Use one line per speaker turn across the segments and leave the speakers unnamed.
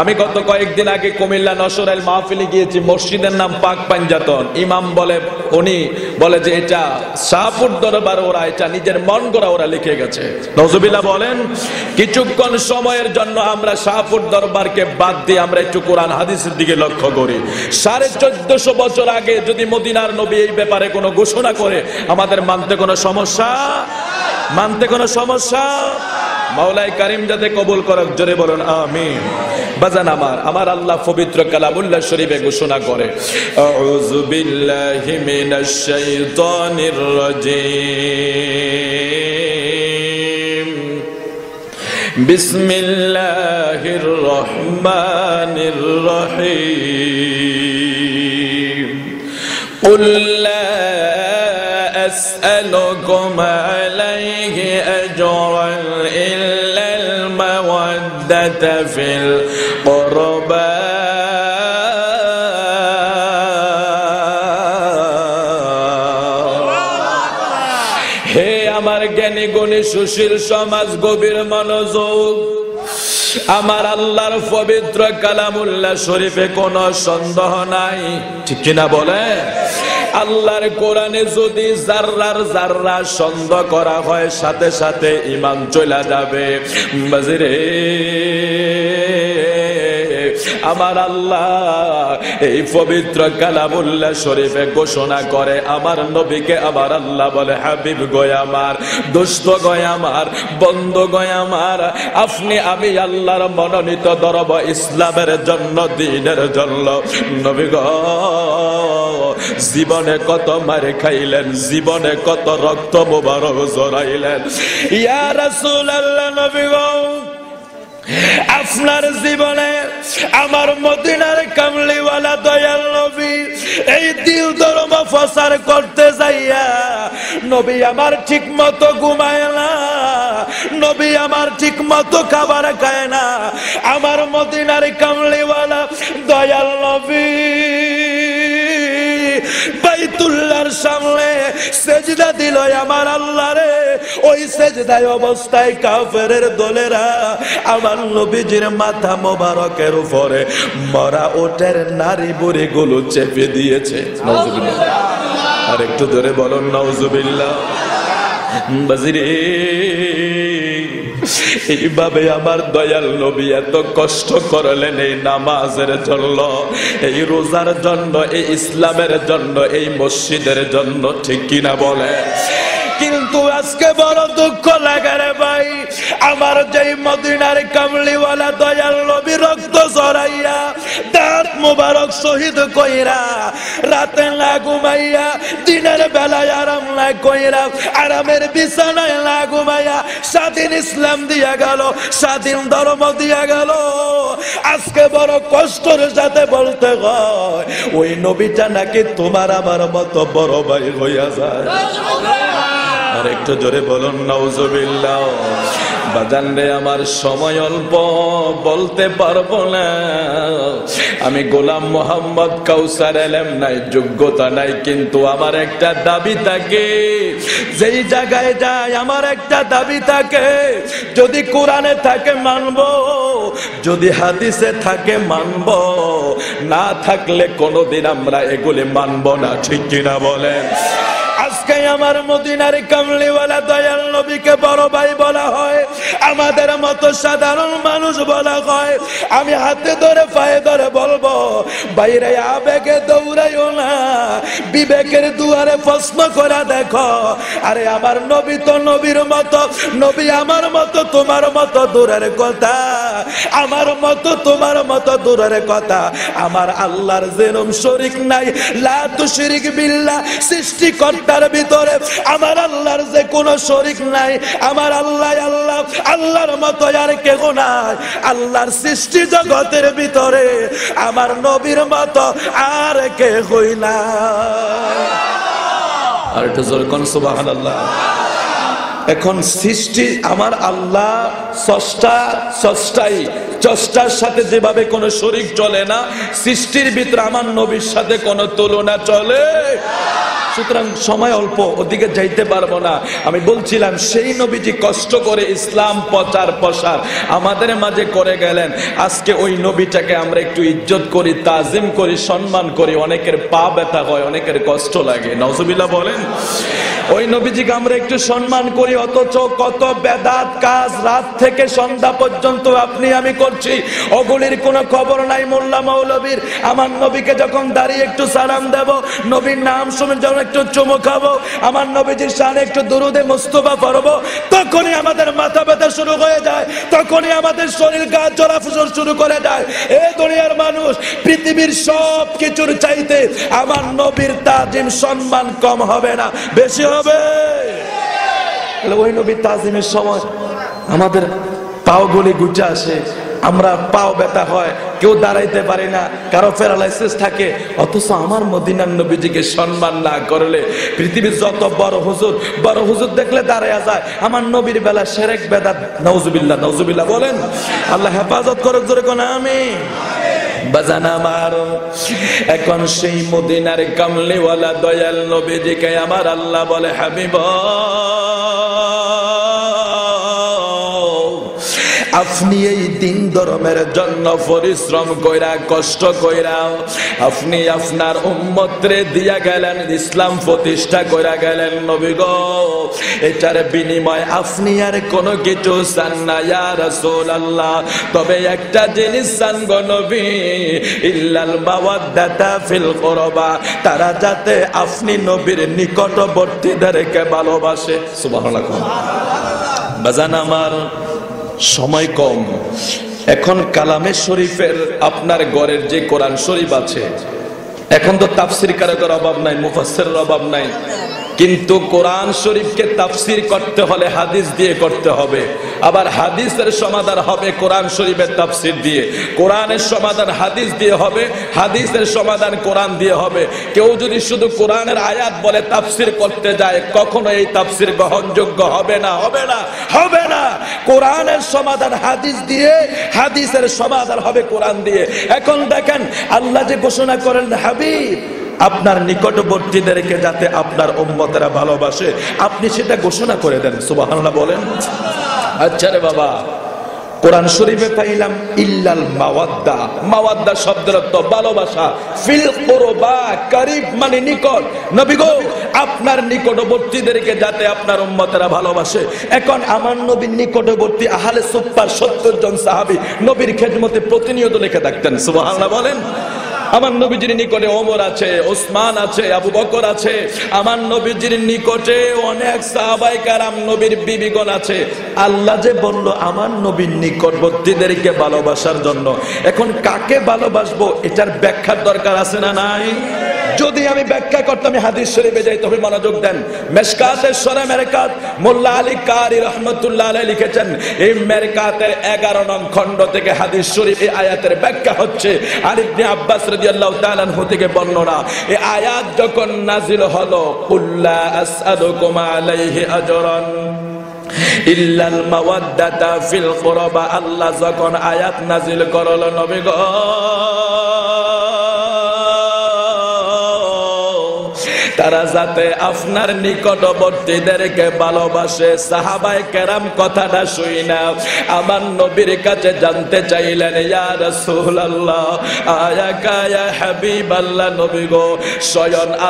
আমি গত কয়েকদিন আগে কুমিল্লা নসরাইল মাহফিলে গিয়েছি, মসজিদের নাম পাক পাঞ্জাতন। ইমাম বলে, উনি বলে যে এটা শাহপুর দরবার ওরা, এটা নিজের মন করা ওরা লিখে গেছে। নজবিলা বলেন, কিছুক্ষণ সময়ের জন্য আমরা শাহপুর দরবারকে বাদ দিয়ে আমরা একটু কোরআন হাদিসের দিকে লক্ষ্য করি। সাড়ে চোদ্দশো বছর আগে যদি মদিনার নবী এই ব্যাপারে কোনো ঘোষণা করে, আমাদের মানতে কোনো সমস্যা? মানতে কোনো সমস্যা? মাওলাই কারিম যাতে কবুল করক জোরে বলুন আমিন বাজান আমার আমার আল্লাহ পবিত্র কালামুল্লাহ শরীফে ঘোষণা করে আউযু বিল্লাহি মিনাশ শাইতানির রাজিম বিসমিল্লাহির রহমানির রহিম قل لا أسألكم عليه أجرا إلا المودة في القربى হে আমার জ্ঞানী গুণী সুশীল সমাজ গভীর মনোযোগ আমার আল্লাহর পবিত্র কালামুল্লাহ শরীফে কোনো সন্দেহ নাই ঠিক কিনা বলে আল্লাহর কোরআনে যদি জাররার জাররা সন্দেহ করা হয় সাথে সাথে ইমান চলে যাবে। বাজিরে। আমার আল্লাহ এই পবিত্র কালামুল্লাহ শরীফে ঘোষণা করে, আমার নবীকে আমার আল্লাহ বলে, হাবিব গয় আমার, দুষ্ট গয় আমার, বন্ধ গয় আমার, আপনি, আমি আল্লাহর মনোনীত দরব ইসলামের জন্য, দিনের জন্য। নবী গ, জীবনে কত মারে খাইলেন, জীবনে কত রক্ত মোবারক জড়াইলেন ইয়া রাসূলুল্লাহ, নবী গো। আপনার জীবনে আমার মদিনার কামলিওয়ালা দয়াল নবী, এই দিল ধর্ম ফসার করতে যাইয়া নবী আমার ঠিক মতো ঘুমায় না, নবী আমার ঠিক মতো খাবার খায় না। আমার মদিনার কামলিওয়ালা দয়াল নবী। সামনে সেজদা দিল আমার আল্লাহ রে। ওই সেজদায় অবস্থায় কাফেরের দলেরা আমার নবীজির মাথা মোবারকের উপরে মরা ওটের নারী বুড়ি গুলো চেপে দিয়েছে। আর একটু ধরে বলুন নজুবিল্লা বাজিরে। এইভাবে আমার দয়াল নবী এত কষ্ট করলেন এই নামাজের জন্য, এই রোজার জন্য, এই ইসলামের জন্য, এই মসজিদের জন্য, ঠিক কিনা বলে? কিন্তু আজকে বড় দুঃখ লাগে রে ভাই, আমার যেই মদিনার কামলিওয়ালা দয়াল নবী রক্ত জড়াইয়া দাঁত মুবারক শহীদ কইরা, রাতে না ঘুমাইয়া, দিনের বেলায় আরাম না কইরা, আরামের বিছানায় না ঘুমাইয়া স্বাধীন ইসলাম দিয়া গেল, স্বাধীন ধর্ম দিয়া গেল। আজকে বড় কষ্টের সাথে বলতে হয়, ওই নবীটা নাকি তোমার আমার মতো বড় ভাই হইয়া যায়। আর একটু জোরে বলুন নওজবিল্লাহ বাজান রে, আমার সময় অল্প, বলতে পারব না। আমি গোলাম মোহাম্মদ কাউসার এলেম নাই, যোগ্যতা নাই, কিন্তু আমার একটা দাবি থাকে। যেই জায়গায় যায় আমার একটা দাবি থাকে, যদি কোরআনে থাকে মানবো, যদি হাদিসে থাকে মানব, না থাকলে কোনোদিন আমরা এগুলি মানব না, ঠিক কিনা বলেন? আজকে আমার মদিনার কামলিওয়ালা দয়াল নবীকে বড় ভাই বলা হয়। আমাদের মতো সাধারণ মানুষ বলা হয়। আমি হাতে ধরে, পায়ে ধরে বলব, বাইরে আবেগে দৌড়াইও না। বিবেকের দুয়ারে প্রশ্ন করা দেখো। আরে আমার নবী তো নবীর মতো, নবী আমার মতো, তোমার মতো দূরের কথা। আমার মতো, তোমার মতো দূরের কথা। আমার আল্লাহর জেনম শরিক নাই। লা তুশরিক বিল্লাহ, সৃষ্টিকর্তার ভিতরে আমার আল্লাহর যে কোনো শরিক নাই, আমার আল্লাহ আল্লাহ, আল্লাহর মতো আর কেউ নাই। আল্লাহর সৃষ্টি জগতের ভিতরে আমার নবীর মতো আর কে হই না আর একটু জোর কোন, সুবহানাল্লাহ। এখন সৃষ্টি আমার আল্লাহ স্রষ্টা স্রষ্টাই চষ্টার সাথে যেভাবে কোনো শরিক চলে না, সৃষ্টির ভিতরে আমার নবীর সাথে কোনো তুলনা চলে। সুতরাং সময় অল্প, ওদিকে যাইতে পারব না। আমি বলছিলাম, সেই নবীজি কষ্ট করে ইসলাম প্রচার প্রসার আমাদের মাঝে করে গেলেন। আজকে ওই নবীটাকে আমরা একটু ইজ্জত করি, তাজিম করি, সম্মান করি। অনেকের পা ব্যথা হয়, অনেকের কষ্ট লাগে। নজবিল্লা বলেন। ওই নবীজিকে আমরা একটু সম্মান করি, অথচ কত বেদাত কাজ রাত থেকে সন্ধ্যা পর্যন্ত আপনি, আমি করছি। ওগুলির কোনো খবর নাই মোল্লা মৌলবীর। আমার নবীকে যখন দাঁড়িয়ে একটু সালাম দেব, নবীর নাম শুনে যখন একটু চুমু খাব, আমার নবীজির সামনে একটু দুরুদে মুস্তফা পড়ব, তখনই আমাদের মাথা ব্যথা শুরু হয়ে যায়, তখনই আমাদের শরীর গা চলাফুসর শুরু করে যায় এ দুনিয়ার মানুষ, পৃথিবীর সব কিছুর চাইতে আমার নবীর তাজিম সম্মান কম হবে না বেশি হবে। ওই নবীর তাজিমের সময় আমাদের পাও গলি গুজা আসে, আমরা পাও ব্যথা হয়, কেউ দাঁড়াইতে পারি না, কারও প্যারালাইসিস থাকে, অথচ আমার মদিনার নবীজিকে সম্মান না করলে পৃথিবীর যত বড় হুজুর বড় হুজুর দেখলে দাঁড়াইয়া যায়, আমার নবীর বেলা সেরেক বেদাত নওজুবিল্লাহ নওজুবিল্লাহ বলেন, আল্লাহ হেফাজত করে জোরে কোন আমি বাজান আমার। এখন সেই মদিনার কামলিওয়ালা দয়াল নবীজিকে আমার আল্লাহ বলে হাবিব। আপনি এই দিন ধর্মের জন্য পরিশ্রম কইরা, কষ্ট কইরা, আপনি আপনার উম্মতরে দিয়া গেলেন, ইসলাম প্রতিষ্ঠা কইরা গেলেন, নবী এটার বিনিময় আপনি আর কোনো কিছু চান না, ইয়া রাসূলুল্লাহ। তবে একটা জিনিস চান গো নবী, ইল্লাল মাওয়াদ্দাতা ফিল কুরবা, তারা যাতে আপনি নবীর নিকটবর্তীদেরকে ভালোবাসে। সুবহানাল্লাহ। বাজান আমার সময় কম। এখন কালামে শরীফের আপনার গড়ের যে কোরআন শরীফ আছে, এখন তো তাফসির কারকের অভাব নাই মুফাসের অভাব নাই। কিন্তু কোরআন শরীফকে তাফসির করতে হলে হাদিস দিয়ে করতে হবে। আবার হাদিসের সমাধান হবে কোরআন শরীফের তাফসির দিয়ে। কোরআনের সমাধান হাদিস দিয়ে হবে, হাদিসের সমাধান কোরআন দিয়ে হবে। কেউ যদি শুধু কোরআনের আয়াত বলে তাফসির করতে যায়, কখনো এই তাফসির গ্রহণযোগ্য হবে না হবে না হবে না। কোরআনের সমাধান হাদিস দিয়ে, হাদিসের সমাধান হবে কোরআন দিয়ে। এখন দেখেন, আল্লাহ যে ঘোষণা করেন, হাবিব আপনার নিকটবর্তীদেরকে যাতে আপনার উম্মতেরা ভালোবাসে, আপনি সেটা ঘোষণা করে দেন, সুবহানাল্লাহ বলেন। আচ্ছা রে বাবা, কোরআন শরীফে পাইলাম, ইল্লাল মাওয়াদ্দা। মাওয়াদ্দা শব্দের অর্থ ভালোবাসা। ফিল কুরবা, করিব মানে নিকট। নবী গো, আপনার নিকটবর্তীদেরকে যাতে আপনার উম্মতেরা ভালোবাসে। এখন আমার নবীর নিকটবর্তী আহলে সুপ্পার 70 জন সাহাবী নবীর খেদমতে প্রতিনিয়ত লিখে থাকতেন, সুবহানাল্লাহ বলেন। আমার নবীজির নিকটে ওমর আছে, ওসমান আছে, আবু বকর আছে। আমার নবীজির নিকটে অনেক সাহাবাই কারাম নবীর বিবিগণ আছে। আল্লাহ যে বলল, আমার নবীর নিকটবর্তীদেরকে ভালোবাসার জন্য, এখন কাকে ভালোবাসবো? এটার ব্যাখ্যার দরকার আছে না নাই? যদি আমি ব্যাখ্যা করতাম হাদিস শরীফে যাই, তবে মনোযোগ দেন। মেশকাতের সরে মেরকাত মোল্লা আলী কারি রহমতুল্লাহ আলাই লিখেছেন, এই মেরকাতের এগারো নং খণ্ড থেকে হাদিস শরীফ, এই আয়াতের ব্যাখ্যা হচ্ছে আর ইবনে আব্বাস রাদিয়াল্লাহু তাআলা আনহু থেকে বর্ণনা। এই আয়াত যখন নাজিল হলো, কুল্লা আসআলুকুম আলাইহি আজরান ইল্লাল মাওয়াদ্দাতা ফিল কুরবা। আল্লাহ যখন আয়াত নাজিল করল, নবী গো তারা যাতে আপনার নিকটবর্তীদেরকে ভালোবাসে, সাহাবাই কেরাম কথাটা শুই না। আমার নবীর কাছে জানতে চাইলেন, ইয়া রাসূলুল্লাহ, আয়া কায়া হাবিব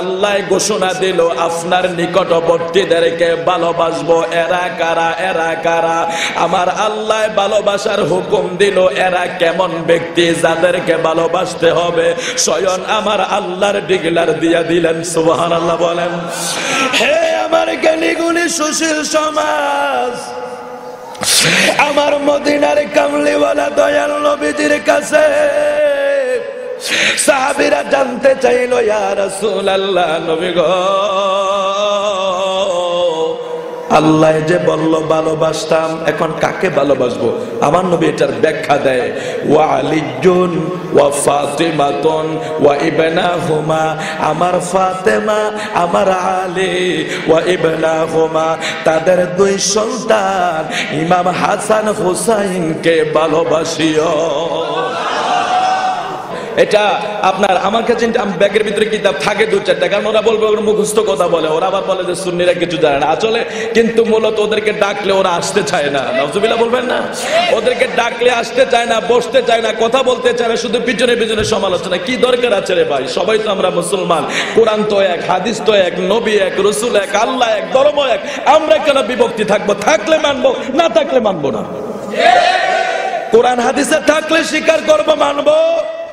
আল্লাহ ঘোষণা দিল, আপনার নিকটবর্তীদেরকে ভালোবাসবো, এরা কারা এরা কারা? আমার আল্লাহ ভালোবাসার হুকুম দিল, এরা কেমন ব্যক্তি যাদেরকে ভালোবাসতে হবে? স্বয়ং আমার আল্লাহর ডিগলার দিয়া দিলেন সুবহান আল্লাহ বলেন, হে আমার জ্ঞানীগুলি সুশীল সমাজ, আমার মদিনার কামলিওয়ালা দয়াল নবীজির কাছে, সাহাবিরা জানতে চাইল, ইয়া রাসূলুল্লাহ, নবী গো আল্লাহ যে বলল, ভালোবাসতাম, এখন কাকে ভালোবাসবো? আমার নবী এটার ব্যাখ্যা দেয়, ওয়া আলিজুন ওয়া ফাতিমাতুন, ওয়া ইবনাহুমা, আমার ফাতেমা, আমার আলী, ওয়া ইবনাহুমা, তাদের দুই সন্তান, ইমাম হাসান হুসাইনকে ভালোবাসিও। এটা আপনার, আমার কাছে ব্যাগের ভিতরে কিতাব থাকে দু চারটা, কারণ ওরা বলবে ওরা মুখস্থ কথা বলে, ওরা আবার বলে যে সুন্নিরা কিছু জানে না। আসলে কিন্তু মূলত ওদেরকে ডাকলে ওরা আসতে চায় না। নজুবিল্লাহ বলবেন না? ওদেরকে ডাকলে আসতে চায় না, বসতে চায় না, কথা বলতে চায় না, শুধু পিছনে পিছনে সমালোচনা। কি দরকার আছে রে ভাই? সবাই তো আমরা মুসলমান। কোরআন তো এক, হাদিস তো এক, নবী এক, রসুল এক, আল্লাহ এক, ধর্ম এক। আমরা কেন বিভক্তি থাকব? থাকলে মানবো, না থাকলে মানবো না। কোরআন, হাদিসে থাকলে স্বীকার করব, মানবো।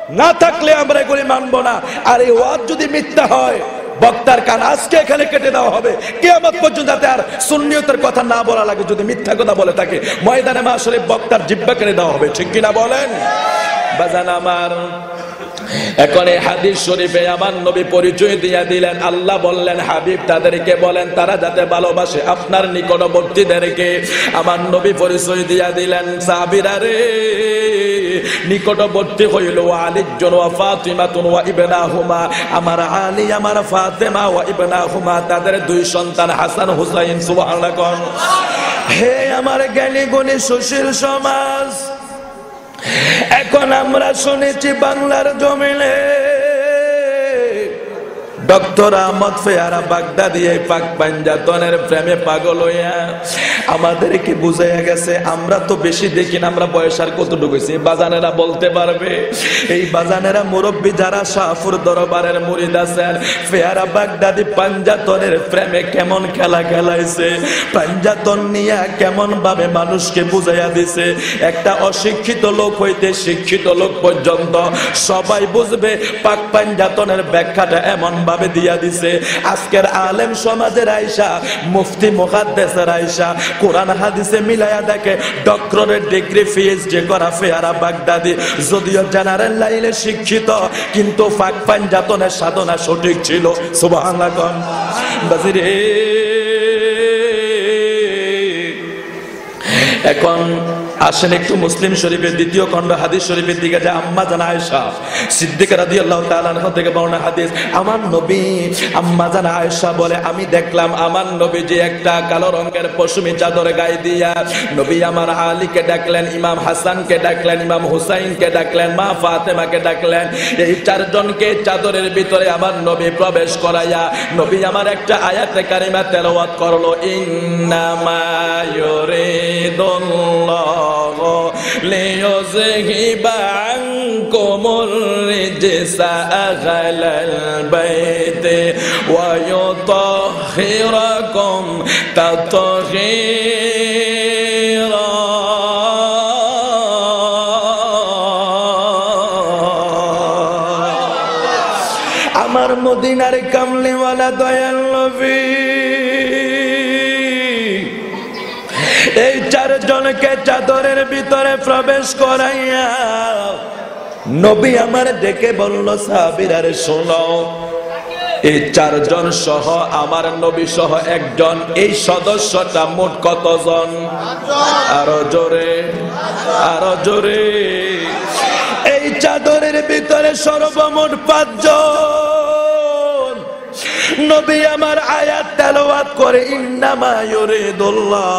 না থাকলে আমরা এগুলি মানব না। আর এই ওয়াদ যদি মিথ্যা হয়, বক্তার কান আজকে এখানে কেটে দেওয়া হবে। কে কেয়ামত পর্যন্ত যাতে আর সুন্নিয়তের কথা না বলা লাগে, যদি মিথ্যা কথা বলে থাকে, ময়দানে মা আসলে বক্তার জিব্বা কেটে দেওয়া হবে। ঠিক কিনা বলেন? বাজান আমার এখন এই হাদিস শরীফে আমার নবী পরিচয় দিয়া দিলেন, আল্লাহ বললেন, হাবিব তাদেরকে বলেন, তারা যাতে ভালোবাসে আপনার নিকটবর্তীদেরকে। আমার নবী পরিচয় দিয়া দিলেন সাবিরা রে, নিকটবর্তী হইল আলিজন ওয়া ওয়া আমার আলী, আমার ফাতেমা ওয়া তাদের দুই সন্তান হাসান, হুসাইন, সুবহানাল্লাহ। হে আমার জ্ঞানী গুণী সুশীল সমাজ এখন আমরা শুনেছি বাংলার জমিনে ডক্টর আহমদ ফেয়ারা বাগদাদি এই পাক পাঞ্জাতনের প্রেমে পাগল হইয়া আমাদেরকে বুঝাইয়া গেছে, আমরা তো বেশি দেখি না, আমরা বয়স আর কতটুকু হয়েছে বাজানেরা বলতে পারবে। এই বাজানেরা মুরব্বী যারা শাহপুর দরবারের মুরিদ আছেন ফেয়ারা বাগদাদি পাঞ্জাতনের প্রেমে কেমন খেলা খেলাইছে? পাঞ্জাতন নিয়া কেমন ভাবে মানুষকে বুঝাইয়া দিছে? একটা অশিক্ষিত লোক হইতে শিক্ষিত লোক পর্যন্ত সবাই বুঝবে, পাক পাঞ্জাতনের ব্যাখ্যাটা এমন ভাবে দিয়া দিছে, আজকের আলেম সমাজের আইসা মুফতি মুহাদ্দেসের আইসা কোরআন হাদিসে মিলায়া দেখে, ডক্টরের ডিগ্রি ফিজ যে করা ফেয়ারা বাগদাদি, যদিও জেনারেল লাইনে শিক্ষিত, কিন্তু পাক যাতনের সাধনা সঠিক ছিল। সুবহানাল্লাহ বাজিরে এখন আসেন একটু মুসলিম শরীফের দ্বিতীয় খণ্ড হাদিস শরীফের দিকে যে আম্মা জানা আয়েশা সিদ্দিক রাদিয়াল্লাহু তাআলা আনহা থেকে বর্ণনা হাদিস, আমার নবী আম্মা জানা আয়েশা বলে, আমি দেখলাম আমার নবী যে একটা কালো রঙের পশমি চাদর গায়ে দিয়া নবী আমার আলীকে ডাকলেন, ইমাম হাসানকে ডাকলেন, ইমাম হুসাইনকে ডাকলেন, মা ফাতেমাকে ডাকলেন। এই চারজনকে চাদরের ভিতরে আমার নবী প্রবেশ করাইয়া নবী আমার একটা আয়াতে কারিমা তেলাওয়াত করল, ইন্নামা ইউরিদুল্লাহু আনকুমুর রিজসা আহলাল বাইতি ওয়া ইউতাহহিরাকুম তাতহীরা আমার মদিনার কামলিওয়ালা দয়াল নবী এই চারজনকে চাদরের ভিতরে প্রবেশ করাইয়া নবী আমার ডেকে বলল সাবিরারে শোনো। এই চারজন সহ আমার নবী সহ একজন, এই সদস্যটা মোট কতজন? আরও জোরে আরও জোরে। এই চাদরের ভিতরে সর্বমোট পাঁচজন। নবী আমার আয়াত তেলাওয়াত করে, ইন্নামা ইউরিদুল্লাহ।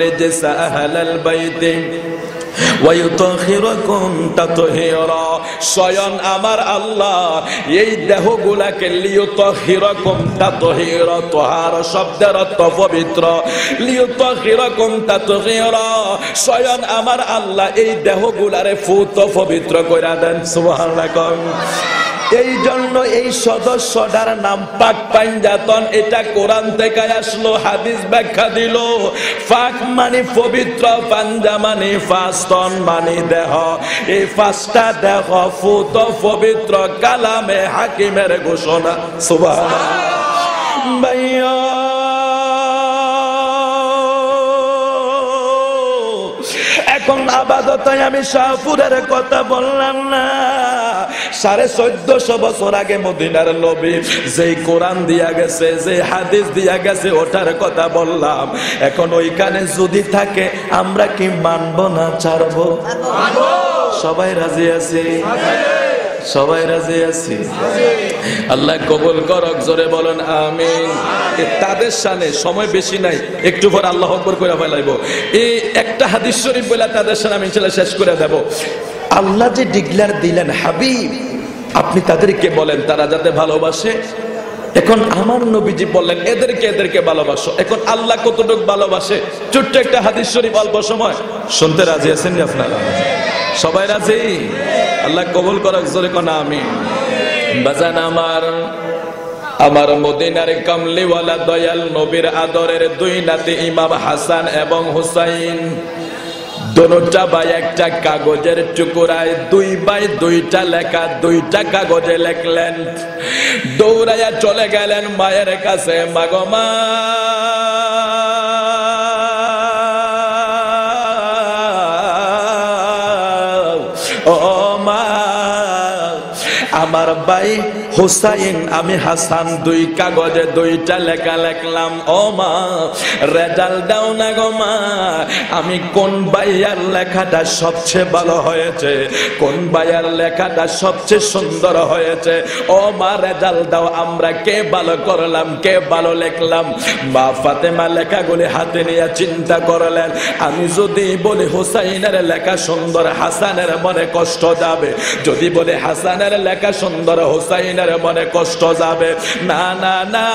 রিজসা আহলাল বাইতি ওয়ায়ুতাখিরাকুম তাতহীরা স্বয়ং আমার আল্লাহ এই তাতহীরা, তোহার শব্দের পবিত্র। স্বয়ং আমার আল্লাহ এই দেহগুলারে ফুত পবিত্র কইরা দেন, সুবহানাল্লাহ এই জন্য এই সদস্যটার নাম পাক পাঞ্জাতন। এটা কোরআন থেকে আসলো, হাদিস ব্যাখ্যা দিল। পাক মানে পবিত্র, পাঞ্জা মানে ফাস্তন মানে দেহ। এই ফাস্টা দেহ, ফুত পবিত্র, কালামে হাকিমের ঘোষণা। সুবাহ ভাইয়া এখন আবাদত আমি শাহপুরের কথা বললাম না সাড়ে চোদ্দশো বছর আগে মদিনার লবি যেই কোরআন দিয়া গেছে যে হাদিস দিয়া গেছে ওটার কথা বললাম। এখন ওইখানে যদি থাকে আমরা কি মানব না ছাড়বো? সবাই রাজি আছি সবাই রাজি আছি? আল্লাহ কবুল করক, জোরে বলেন আমিন। তাদের সানে সময় বেশি নাই, একটু পর আল্লাহ আকবর করে ফেলাইব। এই একটা হাদিস শরীফ বলে তাদের সানে আমি ইনশাল্লাহ শেষ করে দেব। আল্লাহ যে ডিক্লার দিলেন হাবিব, আপনি তাদেরকে বলেন, তারা যাতে ভালোবাসে। এখন আমার নবীজি বললেন, এদেরকে এদেরকে ভালোবাসো। এখন আল্লাহ কতটুকু ভালোবাসে? ছোট্ট একটা হাদিস শরীফ অল্প সময়। শুনতে রাজি আছেন আপনারা? সবাই রাজি? আল্লাহ কবুল করার জোরে কোন আমি বাজান আমার আমার মদিনার কামলিওয়ালা দয়াল নবীর আদরের দুই নাতি ইমাম হাসান এবং হুসাইন। দোনোটা ভাই একটা কাগজের টুকুরায় দুই বাই, দুইটা লেখা, দুইটা কাগজে লেখলেন। দৌড়াইয়া চলে গেলেন মায়ের কাছে মাগমা আমার ভাই হুসাইন, আমি হাসান, দুই কাগজে দুইটা লেখা লেখলাম। ও মা, রেজাল্ট দাও না গো মা, আমি কোন বাইয়ার লেখাটা সবচেয়ে ভালো হয়েছে? কোন বাইয়ার লেখাটা সবচেয়ে সুন্দর হয়েছে? ও মা, রেজাল্ট দাও, আমরা কে ভালো করলাম, কে ভালো লেখলাম? মা ফাতেমা লেখাগুলি হাতে নিয়ে চিন্তা করলেন, আমি যদি বলি হুসাইনের লেখা সুন্দর, হাসানের মনে কষ্ট যাবে। যদি বলে হাসানের লেখা সুন্দর, হুসাইনের মনে কষ্ট যাবে। না না না।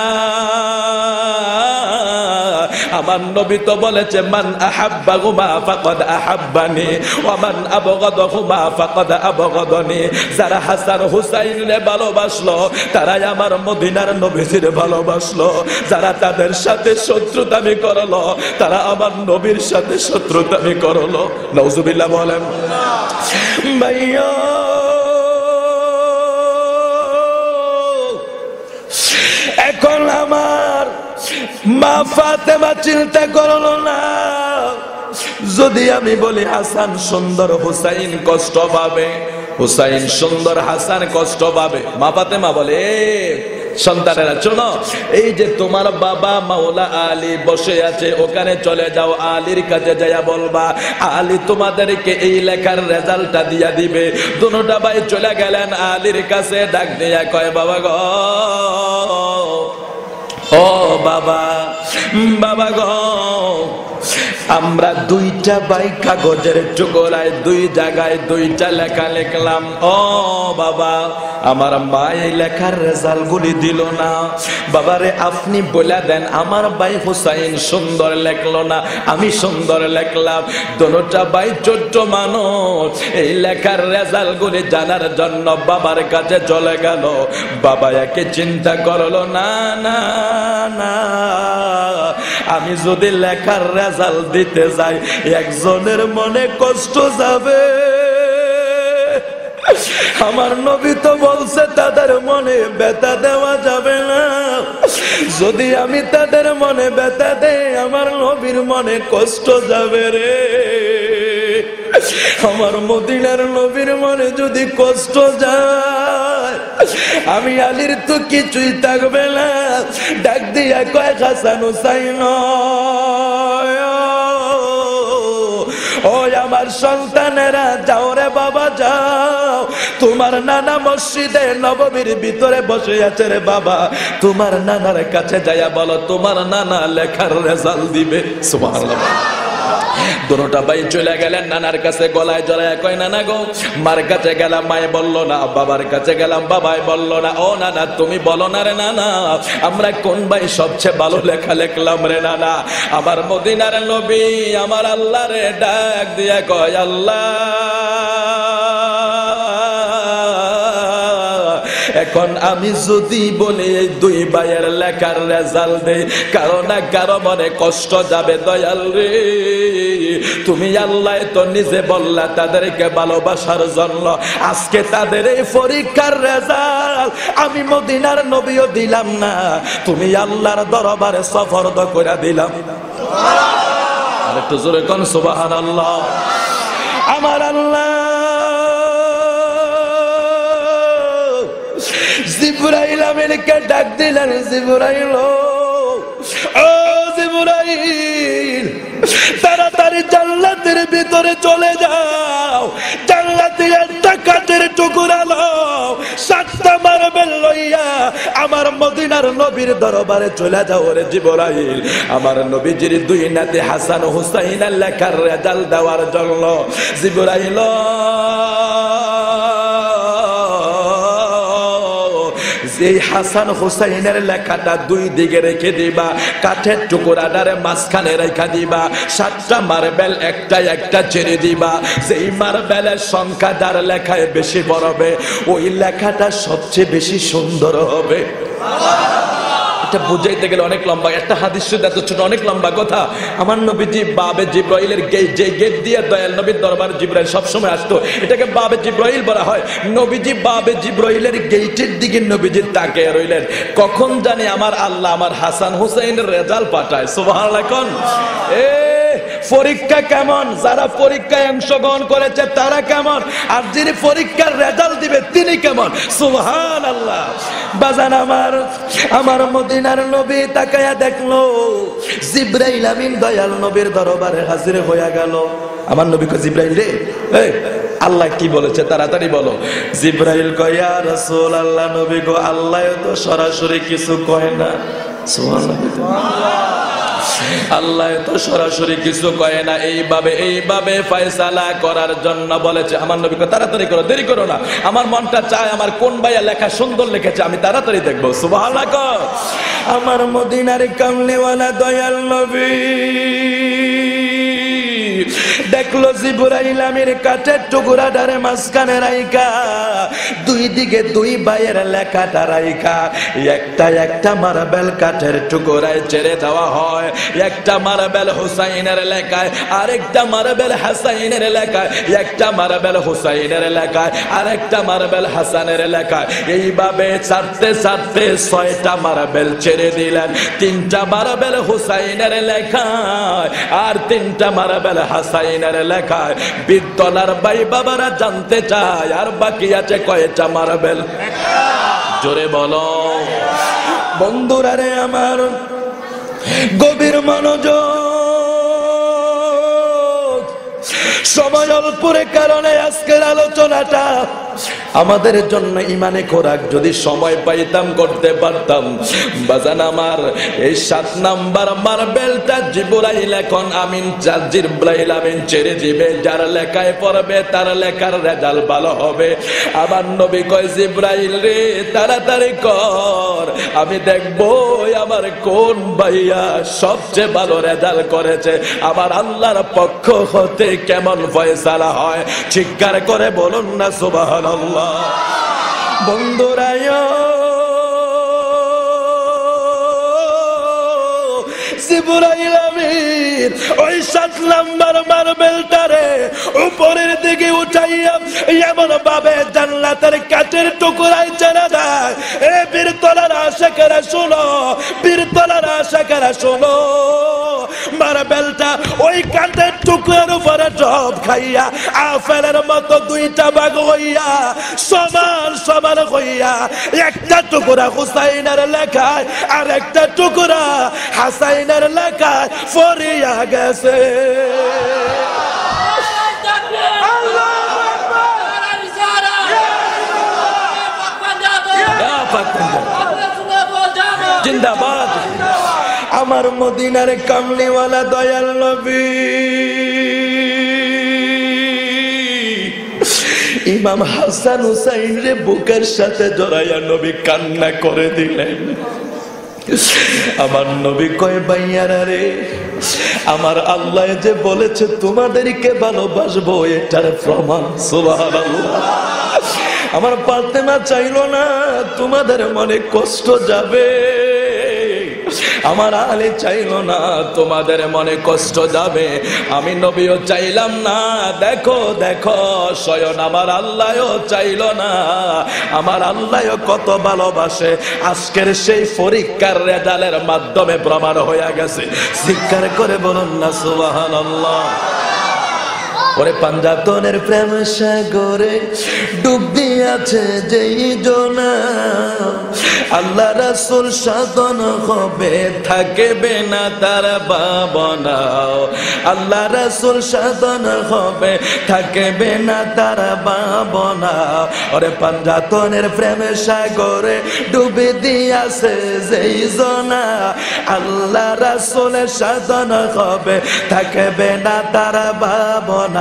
আমার নবী তো বলেছে, মান আহাব্বা গুমা ফাকাদ আহাব্বানি, ওয়া মান আবগাদা গুমা ফাকাদ আবগাদানি। যারা হাসান হুসাইনরে ভালোবাসলো, তারাই আমার মদিনার নবীজির ভালোবাসলো। যারা তাদের সাথে শত্রুতামি করল, তারা আমার নবীর সাথে শত্রুতামি করল। নওজুবিল্লাহ বলেন ভাইয়া এখন আমার মা ফাতেমা চিন্তা করল না। যদি আমি বলি হাসান সুন্দর হুসাইন কষ্ট পাবে। হুসাইন সুন্দর হাসান কষ্ট পাবে। মা ফাতেমা বলে "এ, সন্তানেরা শোনো এই যে তোমার বাবা মাওলা আলী বসে আছে, ওখানে চলে যাও, আলীর কাছে যাইয়া বলবা, আলী তোমাদেরকে এই লেখার রেজাল্টটা দিয়া দিবে। দুটা ভাই চলে গেলেন আলীর কাছে, ডাক দিয়া কয়, বাবা গ, ও বাবা বাবা গো আমরা দুইটা বাই কাগজের টুকরায় দুই জায়গায় দুইটা লেখা লিখলাম। ও বাবা, আমার মা এই লেখার রেজাল্ট গুলি দিল না। বাবারে, আপনি বলে দেন, আমার বাই হুসাইন সুন্দর লেখলো না, আমি সুন্দর লেখলাম। দোনোটা বাই ছোট্ট মানুষ, এই লেখার রেজাল্ট গুলি জানার জন্য বাবার কাছে চলে গেল। বাবা একে চিন্তা করল, না না না, আমি যদি লেখার রেজাল্ট দিতে যাই একজনের মনে কষ্ট যাবে। আমার নবী তো বলছে, তাদের মনে ব্যথা দেওয়া যাবে না। যদি আমি তাদের মনে ব্যথা দেই, আমার নবীর মনে কষ্ট যাবে রে। আমার মদিনার নবীর মনে যদি কষ্ট যায়, আমি আলীর তো কিছুই থাকবে না। ডাক দিয়া কয়েক হাসান হুসাইন। আমার সন্তানেরা, যাও রে বাবা, যাও। তোমার নানা মসজিদে নবমীর ভিতরে বসে আছে রে বাবা। তোমার নানার কাছে যাইয়া বলো, তোমার নানা লেখার রেজাল্ট দিবে। সুবহানাল্লাহ। দুটা ভাই চলে গেলেন, নানার কাছে গলায় জড়ায় কয়, নানা গো, মার কাছে গেলাম, মায়ে বলল না, বাবার কাছে গেলাম, বাবাই বলল না, ও নানা, তুমি বলো না রে নানা, আমরা কোন ভাই সবচেয়ে ভালো লেখা লেখলাম রে নানা? আমার মদিনার নবী আমার আল্লাহ রে ডাক দিয়ে কয়, আল্লাহ। এখন আমি যদি বলি দুই ভাইয়ের লেখার রেজাল্ট দেই কারও না কারও মনে কষ্ট যাবে, দয়াল রে। তুমি আল্লাহ তো নিজে বললা তাদেরকে ভালোবাসার জন্য। আজকে তাদের এই পরীক্ষার রেজাল্ট আমি মদিনার নবীও দিলাম না। তুমি আল্লাহর দরবারে সফর করে দিলাম। আর একটু জোরে কোন সুবাহান আল্লাহ আমার আল্লাহ জিব্রাইল আমিনকে ডাক দিলেন, জিব্রাইল। ও জিব্রাইল, তাড়াতাড়ি জান্নাতের ভিতরে চলে যাও। জান্নাতে একটা কাঠের টুকুরা লও সাতটা মারবেল লইয়া আমার মদিনার নবীর দরবারে চলে যাও রে জিব্রাইল। আমার নবীজির দুই নাতি হাসান হুসাইন লেখার রেজাল্ট দেওয়ার জন্য জিব্রাইল। এই হাসান হোসাইনের লেখাটা দুই দিকে রেখে দিবা, কাঠের টুকরাটারে মাঝখানে রেখা দিবা, সাতটা মার্বেল একটা একটা ছেড়ে দিবা সেই মার্বেলের সংখ্যা তার লেখায় বেশি বড় হবে ওই লেখাটা সবচেয়ে বেশি সুন্দর হবে। এটা বুঝাইতে গেলে অনেক লম্বা, একটা হাদিস এত ছোট, অনেক লম্বা কথা। আমার নবীজি বাবে জিব্রাইলের গেট যে গেট দিয়ে দয়াল নবীর দরবার জিব্রাইল সবসময় আসতো, এটাকে বাবে জিব্রাইল বলা হয়। নবীজি বাবে জিব্রাইলের গেটের দিকে নবীজি তাকে রইলেন। কখন জানি আমার আল্লাহ আমার হাসান হুসাইনের রেজাল্ট পাঠায়, সুবহানাল্লাহ, কোন? এ পরীক্ষা কেমন? যারা পরীক্ষায় অংশগ্রহণ করেছে তারা কেমন? আর যিনি পরীক্ষার রেজাল্ট দিবে তিনি কেমন? সুবহান আল্লাহ বাজান আমার আমার মদিনার নবী তাকায়া দেখল জিব্রাইল আমিন দয়াল নবীর দরবারে হাজির হয়ে গেল। আমার নবী কো জিব্রাইল রে এই, আল্লাহ কি বলেছে তাড়াতাড়ি বলো। জিব্রাইল কয়া রাসূল আল্লাহ নবী গো আল্লাহ তো সরাসরি কিছু কয় না। সুবহানাল্লাহ। আল্লাহ তো সরাসরি কিছু কয় না, এইভাবে এইভাবে ফয়সালা করার জন্য বলেছে। আমার নবীকে তাড়াতাড়ি করো, দেরি করো না। আমার মনটা চায়, আমার কোন ভাইয়া লেখা সুন্দর লিখেছে, আমি তাড়াতাড়ি দেখব। কর। আমার মদিনার কামলেওয়ালা দয়াল নবী। দেখল জিবরাইল আমির কাঠের টুকরাটারে মাঝখানে রাইকা দুই দিকে দুই ভাইয়ের লেখাটা রাইকা একটা একটা মার্বেল কাঠের টুকরায় ছেড়ে দেওয়া হয়। একটা মার্বেল হুসাইনের লেখায়, আরেকটা মার্বেল হাসাইনের লেখায়, একটা মার্বেল হুসাইনের লেখায়, আরেকটা মার্বেল হাসানের লেখায়। এইভাবে চারটে চারটে ছয়টা মার্বেল ছেড়ে দিলেন। তিনটা মার্বেল হুসাইনের লেখায় আর তিনটা মার্বেল হাসাইনের লেখায়, বিদ্যলার ভাই বাবারা জানতে চায়, আর বাকি আছে কয়টা মার্বেল। জোরে বলো। বন্ধুরা রে আমার, গভীর মনোযোগ। সময় অল্পের কারণে আজকের আলোচনাটা আমাদের জন্য ইমানে খোরাক যদি সময় পাইতাম, করতে পারতাম। বাজান আমার, এই সাত নাম্বার মার্বেলটা জিবুরাইল এখন আমিন জিব্রাইল আমিন ছেড়ে দিবে, যার লেখায় পড়বে, তার লেখার রেজাল্ট ভালো হবে। আবার নবী কয়, জিব্রাইল রে, তাড়াতাড়ি কর, আমি দেখব আমার কোন ভাইয়া সবচেয়ে ভালো রেজাল্ট করেছে। আবার আল্লাহর পক্ষ হতে কেমন ফয়সালা হয়। চিৎকার করে বলুন না, সুবহানাল্লাহ। বন্ধুরায়, জিবরাইল ওই সাত নাম্বার মার্বেলটারে উপরের দিকে উঠাইয়া এমন ভাবে জান্নাতের কাঠের টুকরায় চেনা দেয়। এ বীরতলার আশাকেরা শোনো, বীরতলার আশাকেরা শোনো, মার্বেলটা ওই কাঠের টুকরার উপরে টপ খাইয়া আফেলের মতো দুইটা ভাগ হইয়া সমান সমান হইয়া একটা টুকরা হুসাইনের লেখায় আর একটা টুকরা হাসাইনের লেখায় ফরিয়া গেছে। জিন্দাবাদ। আমার মদিনার কামলিওয়ালা দয়াল নবী। ইমাম হাসান হুসাইন রে বুকের সাথে জড়াইয়া নবী কান্না করে দিলেন। আমার নবী কয় বাইয়ারা রে, আমার আল্লাহ যে বলেছে তোমাদেরকে ভালোবাসবো, এটার প্রমাণ, সুবহানাল্লাহ। আমার পাতেমা চাইলো না, তোমাদের মনে কষ্ট যাবে। আমার আলে চাইল না, তোমাদের মনে কষ্ট যাবে। আমি নবীও চাইলাম না। দেখো দেখো, স্বয়ন আমার আল্লাহও চাইল না। আমার আল্লাহ কত ভালোবাসে। আজকের সেই পরীক্ষার রেজালের মাধ্যমে প্রমাণ হয়ে গেছে। শিক্ষার করে বলুন না, সুবহানাল্লাহ। ওরে পাঞ্জাতনের প্রেম সাগরে ডুব দিয়াছে যেই জনা। আল্লাহ রাসুল সাধন হবে, থাকবে না তার বাবনা আল্লাহ রাসুল সাধন হবে, থাকবে না তার বাবনা ওরে পাঞ্জাতনের প্রেম সাগরে ডুবে দিয়াছে যেই জনা। আল্লাহ রাসুলের সাধন হবে, থাকবে না তার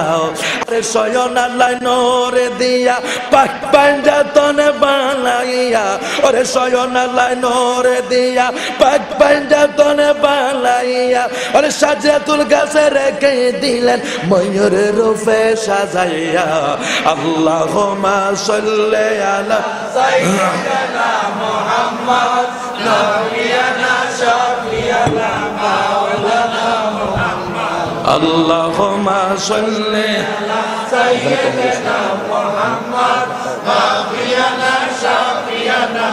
দাও আরে সয়ন আল্লাহ নরে দিয়া পাক পাঞ্জা তনে বানাইয়া, ওরে সয়ন আল্লাহ নরে দিয়া পাক পাঞ্জা তনে বানাইয়া, ওরে সাজাতুল গাছে রেখে দিলেন ময়ূরের রূপে সাজাইয়া। আল্লাহুমা সাল্লি আলা
সাইয়্যিদানা মুহাম্মদ, নবিয়ানা শফিয়ানা মাওলানা।
اللهم صل على
سيدنا محمد باقينا شافينا